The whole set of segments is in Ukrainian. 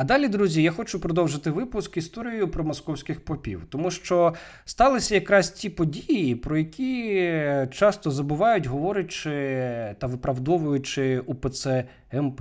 А далі, друзі, я хочу продовжити випуск історією про московських попів, тому що сталися якраз ті події, про які часто забувають, говорячи та виправдовуючи УПЦ МП.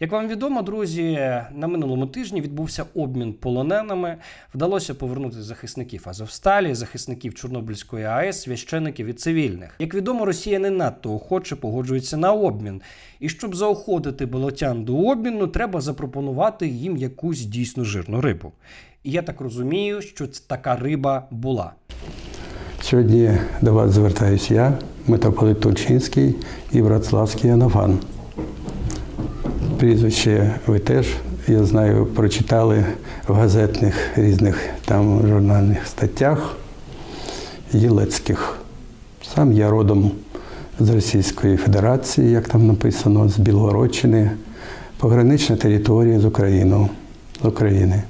Як вам відомо, друзі, на минулому тижні відбувся обмін полоненими. Вдалося повернути захисників Азовсталі, захисників Чорнобильської АЕС, священиків і цивільних. Як відомо, Росія не надто охоче погоджується на обмін. І щоб заохотити болотян до обміну, треба запропонувати їм якусь дійсно жирну рибу. І я так розумію, що ц- така риба була. Сьогодні до вас звертаюсь я, митрополит Тульчинський і Братславський Анафан. Прізвище ви теж, я знаю, прочитали в газетних різних там журнальних статтях Єлецьких. Сам я родом з Російської Федерації, як там написано, з Білгородщини, погранична територія з Україною, з України.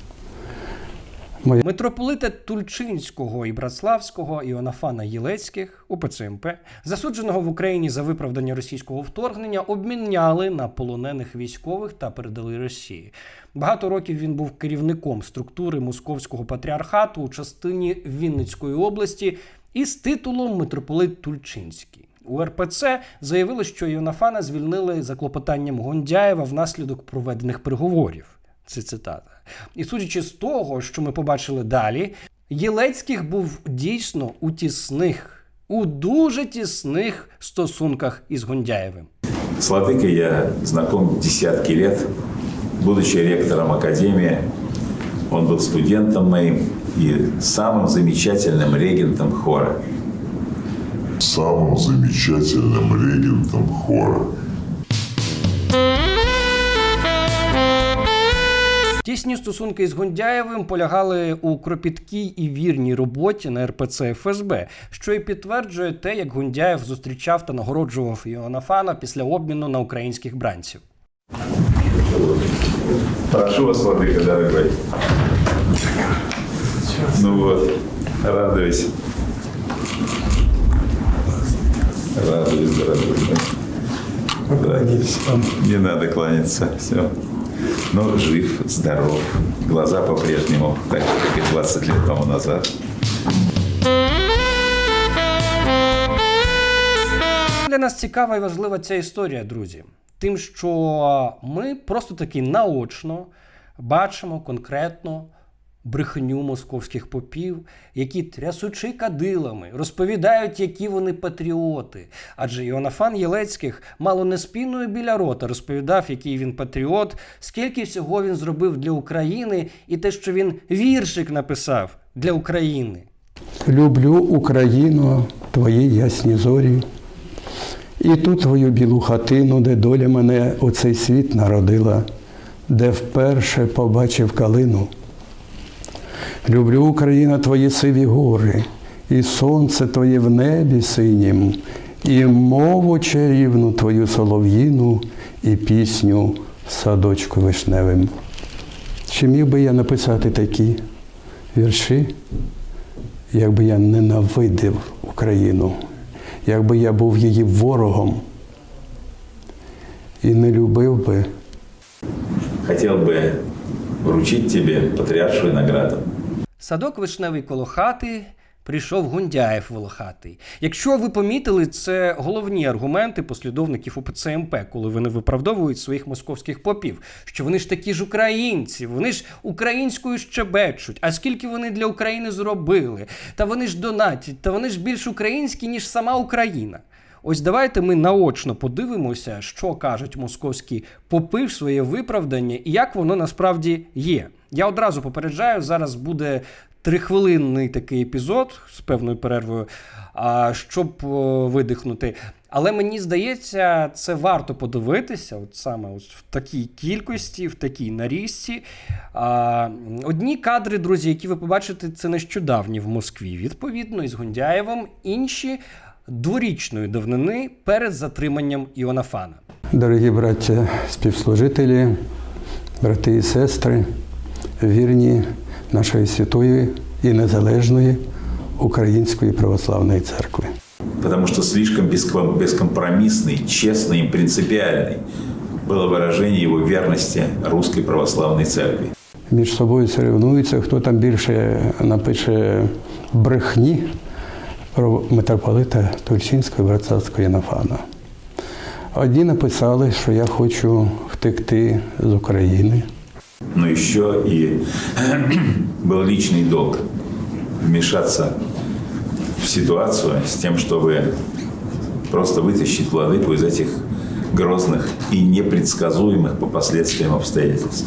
Митрополита Тульчинського і Братславського Іоаннафана Єлецьких УПЦ МП, засудженого в Україні за виправдання російського вторгнення, обміняли на полонених військових та передали Росії. Багато років він був керівником структури Московського патріархату у частині Вінницької області із титулом митрополит Тульчинський. У РПЦ заявили, що Іоаннафана звільнили за клопотанням Гондяєва внаслідок проведених переговорів. Це цитата. І судячи з того, що ми побачили далі, Єлецьких був дійсно у тісних, у дуже тісних стосунках із Гондяєвим. С Владыкой я знаком десятки лет. Будучи ректором академии, он был студентом моим и самым замечательным регентом хора. самым замечательным регентом хора. Тісні стосунки із Гондяєвим полягали у кропіткій і вірній роботі на РПЦ ФСБ, що і підтверджує те, як Гондяєв зустрічав та нагороджував Іоаннафана після обміну на українських бранців. Прошу вас, Владыка, дорогой. Ну вот, радуюсь. Радуюсь, дорогой. Радуюсь. Не надо кланяться, все. Но жив, здоров. Глаза по-прежнему так же, как и 20 лет тому назад. Для нас цікава і важлива ця історія, друзі. Тим, що ми просто таки наочно бачимо конкретно брехню московських попів, які трясучи кадилами розповідають, які вони патріоти. Адже Іоаннафан Єлецьких мало не спіною біля рота розповідав, який він патріот, скільки всього він зробив для України, і те, що він віршик написав для України. Люблю Україну, твої ясні зорі. І ту твою білу хатину, де доля мене у цей світ народила, де вперше побачив калину. Люблю Україна твої сиві гори, і сонце твоє в небі синім, і мову чарівну твою солов'їну, і пісню садочку вишневим. Чи міг би я написати такі вірші? якби я ненавидив Україну, якби я був її ворогом і не любив би, Хотел бы вручить тебе патриаршую награду. Садок вишневий коло хати. Прийшов Гундяєв волохатий. Якщо ви помітили, це головні аргументи послідовників УПЦ МП, коли вони виправдовують своїх московських попів, що вони ж такі ж українці, вони ж українською щебечуть. А скільки вони для України зробили? Та вони ж донатять, та вони ж більш українські, ніж сама Україна. Ось давайте ми наочно подивимося, що кажуть московські попи в своє виправдання і як воно насправді є. Я одразу попереджаю, зараз буде трихвилинний такий епізод з певною перервою, щоб видихнути. Але мені здається, це варто подивитися, от саме ось в такій кількості, в такій нарізці. Одні кадри, друзі, які ви побачите, це нещодавні в Москві, відповідно, із Гундяєвим, інші дворічної давнини перед затриманням Іоаннафана. дорогі браття співслужителі, брати і сестри, вірні нашої святої і незалежної Української православної церкви. Потому что слишком беском- бескомпромиссный, честный и принципиальный было выражение его верности русской православной церкви. Між собою соревнуються, хто там більше напише брехні про митрополита Тульчинського і Братцатського Єнофана. Одні написали, що я хочу втекти з України. Но еще и был личный долг вмешаться в ситуацию с тем, чтобы просто вытащить владыку из этих грозных и непредсказуемых по последствиям обстоятельств.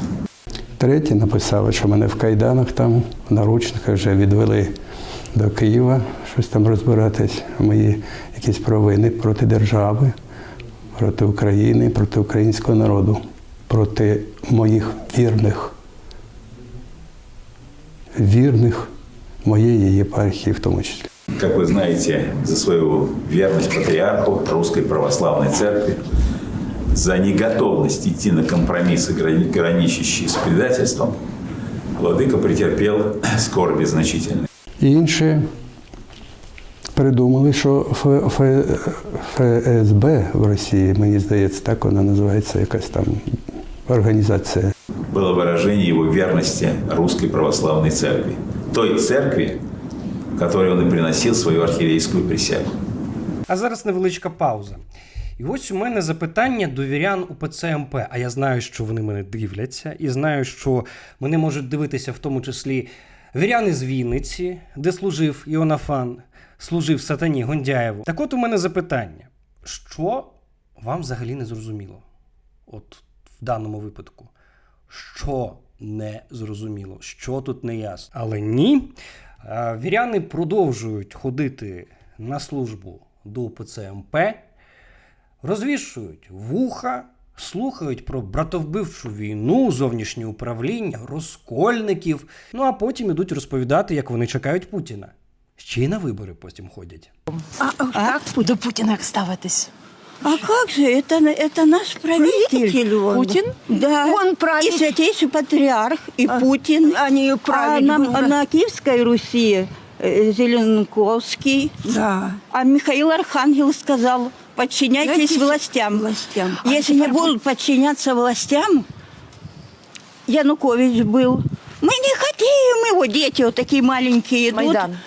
Треті написали, що мене в кайданах там, в наручниках вже відвели до Києва, щось там розбиратись, мої якісь провини проти держави, проти України, проти українського народу, проти моїх вірних, вірних моєї єпархії в тому числі. Как вы знаете, за свою верность патриарху Русской Православной Церкви, за неготовность идти на компромиссы, грани- граничащие с предательством, Владыка претерпел скорби значительные. І інші придумали, що ФСБ в Росії, мені здається, так вона називається, якась там організація. Было выражение его верности Русской Православной Церкви. Той церкви, которой он и приносил свою архиерейскую присягу. А зараз невеличка пауза. І ось у мене запитання до вірян УПЦ МП. А я знаю, що вони мене дивляться, і знаю, що мене можуть дивитися в тому числі віряни з Вінниці, де служив Іонафан, служив сатані Гондяєву. Так от у мене запитання: що вам взагалі не зрозуміло? От в даному випадку. Що не зрозуміло, що тут не ясно. Але ні. Віряни продовжують ходити на службу до УПЦ МП, розвішують вуха, слухають про братовбивчу війну, зовнішнє управління, розкольників. Ну а потім ідуть розповідати, як вони чекають Путіна. Ще й на вибори потім ходять. А, як до Путіна як ставитись? А как же, это, это наш правитель. Правитель он. Путин? Да. Он правит. И святейший патриарх, и Путин. Они а править на, будут. на Киевской Руси э, Зеленковский. Да. А Михаил Архангел сказал, подчиняйтесь Подчиняйтесь властям. властям. А Если не теперь будут подчиняться властям, Янукович был. Мы не хотим его, дети вот такие маленькие идут. Майдан.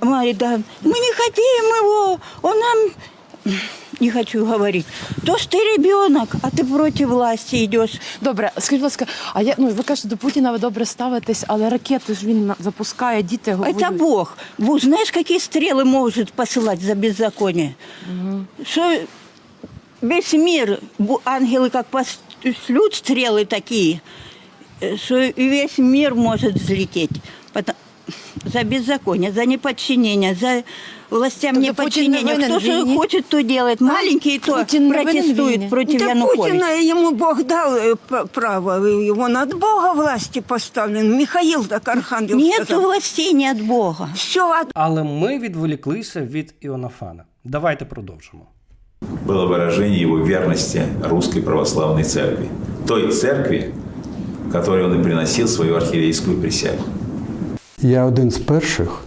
Майдан. Мы не хотим его, он нам... Не хочу говорить. То ж ты ребенок, а ты против власти идешь. Добре, скажіть, будь ласка, а я ну ви кажете, до Путіна ви добре ставитесь, але ракети ж він на- запускає, діти Это воюють. Бог. Бог знаешь, какие стрелы может посылать за беззаконие? Что весь мир, бу- ангелы как пошлют стрелы такие, э, что и весь мир может взлететь. Потом- за беззаконие, за неподчинение, за властям Тобто Путін не неподчинение. винен Кто в что війні? хочет, то делает. Маленькие то Путін не винен в війні? протестуют против Да Януковича. Путина ему Бог дал э, п- право, его над Бога власти поставлен. Михаил так архангел Нет сказал. властей не от Бога. Все от Але ми відволіклися від Іонафана. Давайте продовжимо. Было выражение его верности Русской Православной Церкви. Той церкви, которой он и приносил свою архиерейскую присягу. Я один з перших,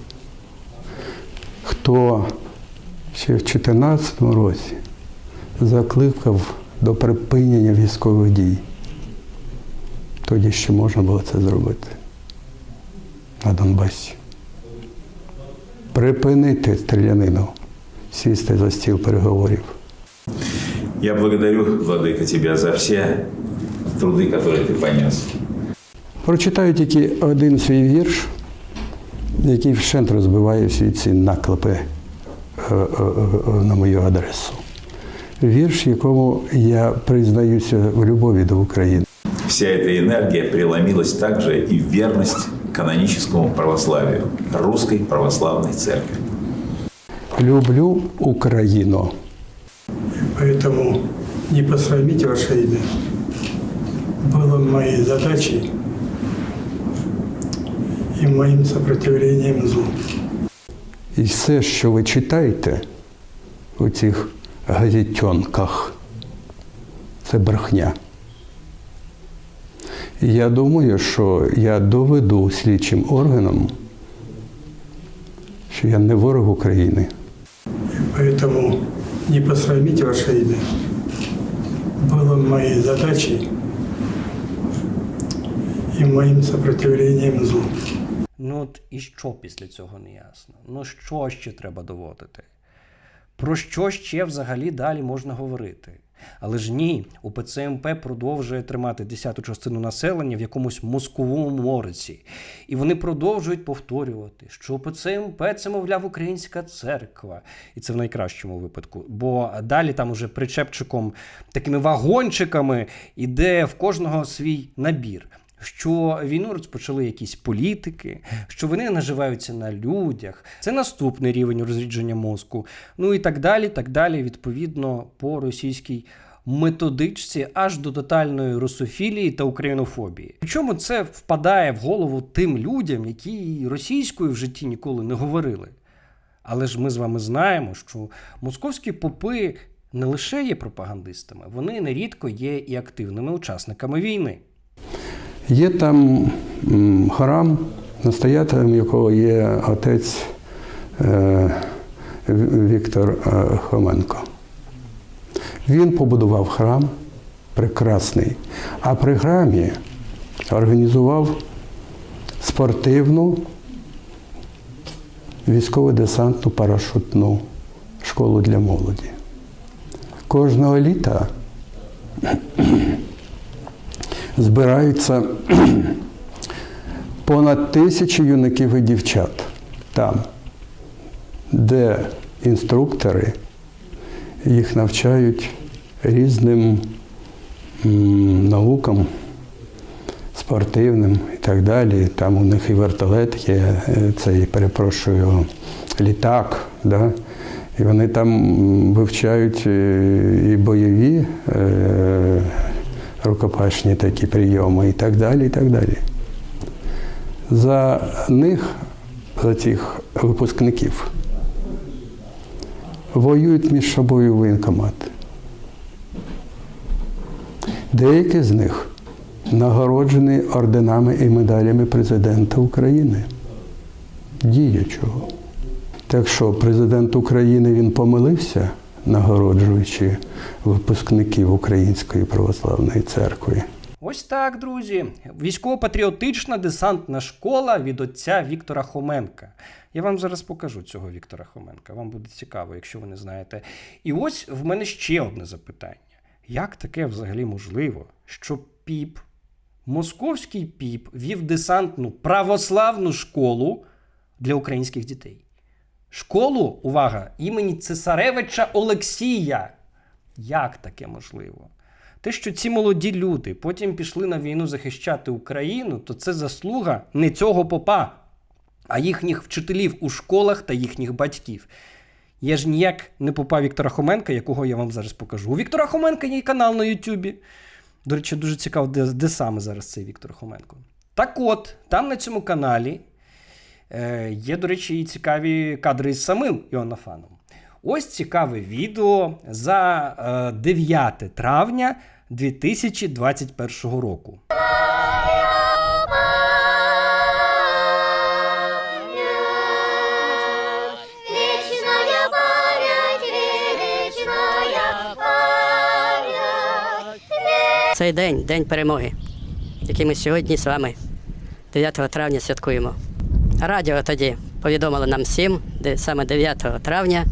хто ще в 2014 році закликав до припинення військових дій. Тоді ще можна було це зробити на Донбасі. Припинити стрілянину, сісти за стіл переговорів. Я благодарю, Владыка, тебя за все труды, которые ты понес. Прочитаю тільки один свій вірш, який вщент розбиває всі ці наклепи е, е, е, на мою адресу. Вірш, якому я признаюся в любові до України. Вся эта энергия преломилась также и в верность каноническому православию, Русской Православной Церкви. Люблю Україну. Поэтому не посрамить ваше имя было моей задачей и моим сопротивлением злу. І все, що ви читаєте у цих газетенках, це брехня. І я думаю, що я доведу слідчим органам, що я не ворог України. Поэтому не посрамить ваше имя было моей задачей и моим сопротивлением злу. Ну от і що після цього не ясно? Ну що ще треба доводити? Про що ще взагалі далі можна говорити? Але ж ні, УПЦ МП продовжує тримати десяту частину населення в якомусь мозковому морці. І вони продовжують повторювати, що УПЦ МП це, мовляв, українська церква. І це в найкращому випадку. Бо далі там уже причепчиком, такими вагончиками іде в кожного свій набір що війну розпочали якісь політики, що вони наживаються на людях. Це наступний рівень розрідження мозку. Ну і так далі, так далі, відповідно, по російській методичці аж до тотальної русофілії та українофобії. Причому це впадає в голову тим людям, які російською в житті ніколи не говорили. Але ж ми з вами знаємо, що московські попи не лише є пропагандистами, вони нерідко є і активними учасниками війни. Є там храм, настоятелем якого є отець е, Віктор е, Хоменко. Він побудував храм прекрасний, а при храмі організував спортивну військово-десантну парашутну школу для молоді. Кожного літа збираються понад тисячу юнаків і дівчат там, де інструктори їх навчають різним наукам, спортивним і так далі. Там у них і вертолет є, е, цей, перепрошую, літак. Да? І вони там вивчають е, і бойові е, рукопашні такі прийоми і так далі. і так далі. За них, за цих випускників, воюють між собою воєнкомати. Деякі з них нагороджені орденами і медалями президента України. Діячого. Так що президент України він помилився, нагороджуючи випускників Української православної церкви. Ось так, друзі. Військово-патріотична десантна школа від отця Віктора Хоменка. Я вам зараз покажу цього Віктора Хоменка. Вам буде цікаво, якщо ви не знаєте. І ось в мене ще одне запитання: як таке взагалі можливо, що піп, московський піп, вів десантну православну школу для українських дітей? Школу, увага, імені Цесаревича Олексія. Як таке можливо? Те, що ці молоді люди потім пішли на війну захищати Україну, то це заслуга не цього попа, а їхніх вчителів у школах та їхніх батьків. Є ж ніяк не попа Віктора Хоменка, якого я вам зараз покажу. У Віктора Хоменка є канал на Ютубі. До речі, дуже цікаво, де, де саме зараз цей Віктор Хоменко. Так от, там на цьому каналі е, є, до речі, і цікаві кадри із самим Іоаннафаном. Ось цікаве відео за е, 9 травня 2021 року. Вечная память, вечная память. Цей день, день перемоги, який ми сьогодні з вами 9 травня святкуємо. Радіо тоді повідомило нам всім, де саме 9 травня,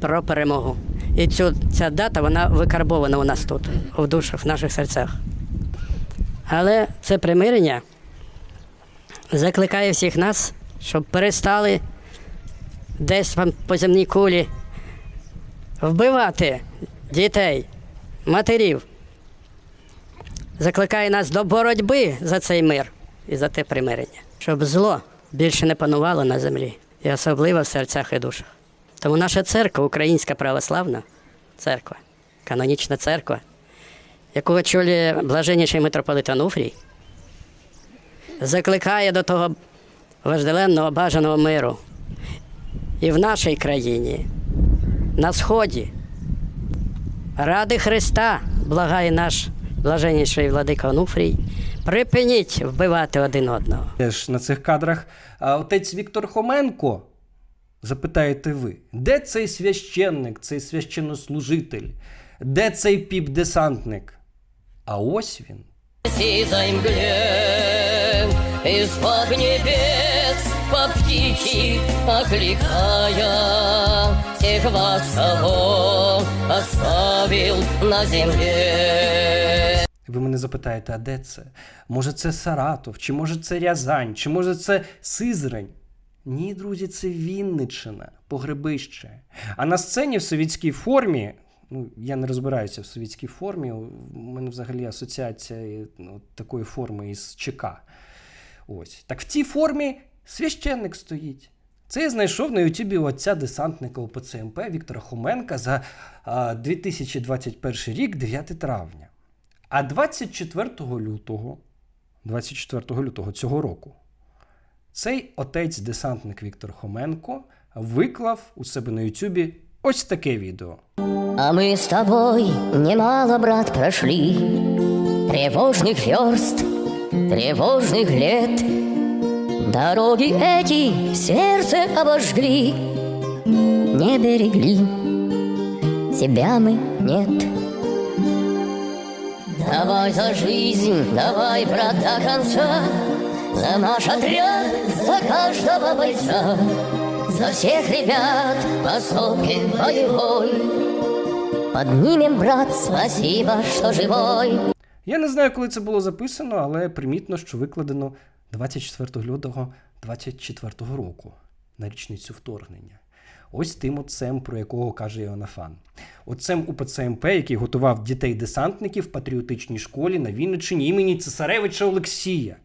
про перемогу. І цю, ця дата вона викарбована у нас тут, у душах, в наших серцях. Але це примирення закликає всіх нас, щоб перестали десь по земній кулі вбивати дітей, матерів, закликає нас до боротьби за цей мир і за те примирення, щоб зло більше не панувало на землі, і особливо в серцях і душах. Тому наша церква, Українська православна церква, канонічна церква, яку очолює блаженніший митрополит Ануфрій, закликає до того вожделенного бажаного миру і в нашій країні, на сході. Ради Христа, благає наш блаженніший владика Онуфрій, припиніть вбивати один одного. Теж на цих кадрах отець Віктор Хоменко. Запитаєте ви, де цей священник, цей священнослужитель, Де цей піп-десантник? А ось він. Из-под небес по птичьи окликая Всех вас, кого оставил на земле Ви мене запитаєте, а де це? Може, це Саратов, чи може це Рязань, чи може це Сизрань? Ні, друзі, це Вінниччина, погребище. А на сцені в совітській формі, ну я не розбираюся в совітській формі. У мене взагалі асоціація е, ну, такої форми із ЧК. Ось. Так в цій формі священник стоїть. Це я знайшов на Ютубі отця десантника УПЦ МП Віктора Хоменка за а, 2021 рік, 9 травня. А 24 лютого, 24 лютого цього року, цей отець-десантник Віктор Хоменко виклав у себе на Ютубі ось таке відео. А мы с тобой немало, брат, прошли Тревожных верст, тревожных лет Дороги эти сердце обожгли Не берегли, тебя мы нет Давай за жизнь, давай, брат, до конца За наш отряд, за каждого бойца За всех ребят по сопке боевой Поднимем, брат, спасибо, что живой. Я не знаю, коли це було записано, але примітно, що викладено 24 лютого 24 року на річницю вторгнення. Ось тим отцем, про якого каже Іоаннафан. Отцем УПЦ МП, який готував дітей-десантників в патріотичній школі на Вінниччині імені Цесаревича Олексія.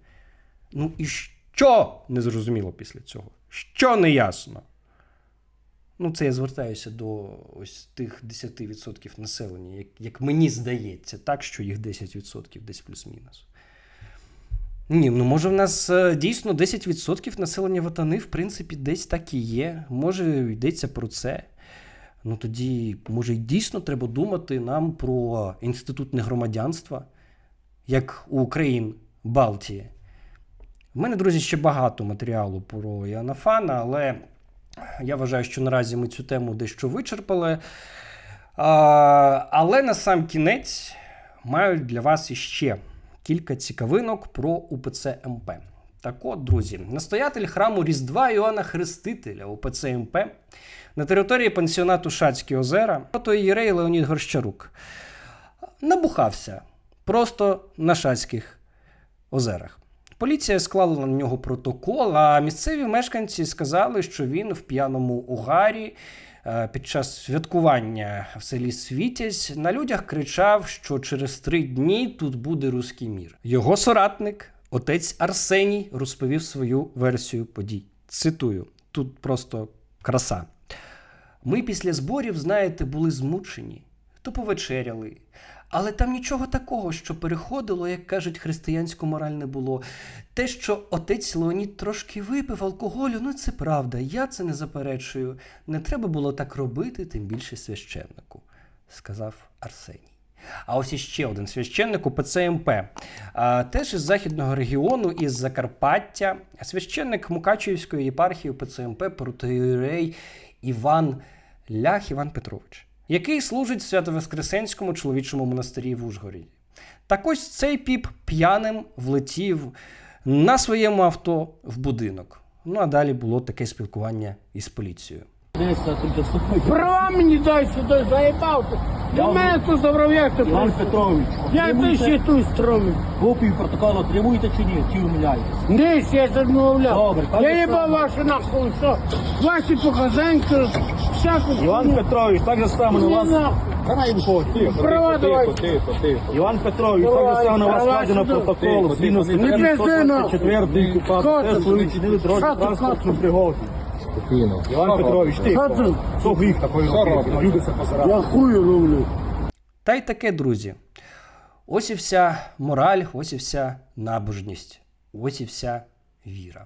Ну і що не зрозуміло після цього? Що не ясно? Ну, це я звертаюся до ось тих 10% населення, як, як мені здається, так, що їх 10% десь плюс-мінус. Ні, ну може в нас е, дійсно 10% населення ватани, в принципі, десь так і є. Може, йдеться про це. Ну тоді, може, й дійсно треба думати нам про інститутне громадянство, як у країн Балтії. У мене, друзі, ще багато матеріалу про Іоаннафана, але я вважаю, що наразі ми цю тему дещо вичерпали. А, але на сам кінець маю для вас іще кілька цікавинок про УПЦ МП. Так от, друзі, настоятель храму Різдва Іоанна Хрестителя УПЦ МП на території пансіонату Шацькі озера, то єрей Леонід Горщарук, набухався просто на Шацьких озерах. Поліція склала на нього протокол, а місцеві мешканці сказали, що він в п'яному угарі під час святкування в селі Світязь на людях кричав, що через три дні тут буде руський мір. Його соратник, отець Арсеній, розповів свою версію подій. Цитую: тут просто краса. Ми після зборів, знаєте, були змучені, то повечеряли. Але там нічого такого, що переходило, як кажуть, християнську мораль не було. Те, що отець Леонід трошки випив алкоголю, ну це правда, я це не заперечую. Не треба було так робити, тим більше священнику, сказав Арсеній. А ось іще один священник у ПЦМП, теж із західного регіону, із Закарпаття, священник Мукачівської єпархії ПЦМП протиєрей Іван Лях Іван Петрович, який служить в Свято-Воскресенському чоловічому монастирі в Ужгороді. Так ось цей піп п'яним влетів на своєму авто в будинок. Ну а далі було таке спілкування із поліцією. Права мені дай сюди, заїбав. До мене тут забрав'як ти Іван Петрович, Я ти ще тут стромив. копію протоколу отримуєте чи ні? Чи вмиляєте? Десь я замовляв. Добре, Я їбав само. вашу нахуй, що ваші показанки, всяку Іван хуйню. Петрович, так же само на вас. нахуй. Давай виходь, Права давай. тихо, тихо, тихо. Іван Петрович, так Давай, же само на вас давай складено сюди. протокол. Згідно з Не пизди, нахуй. 4 купати, Хату. те, ви вчинили дорожню Хату, транспортну хату. пригоду. Іван Петрович, тихо. ти? Що гріх такої робити? Я хую ловлю. Та й таке, друзі. Ось і вся мораль, ось і вся набожність, ось і вся віра.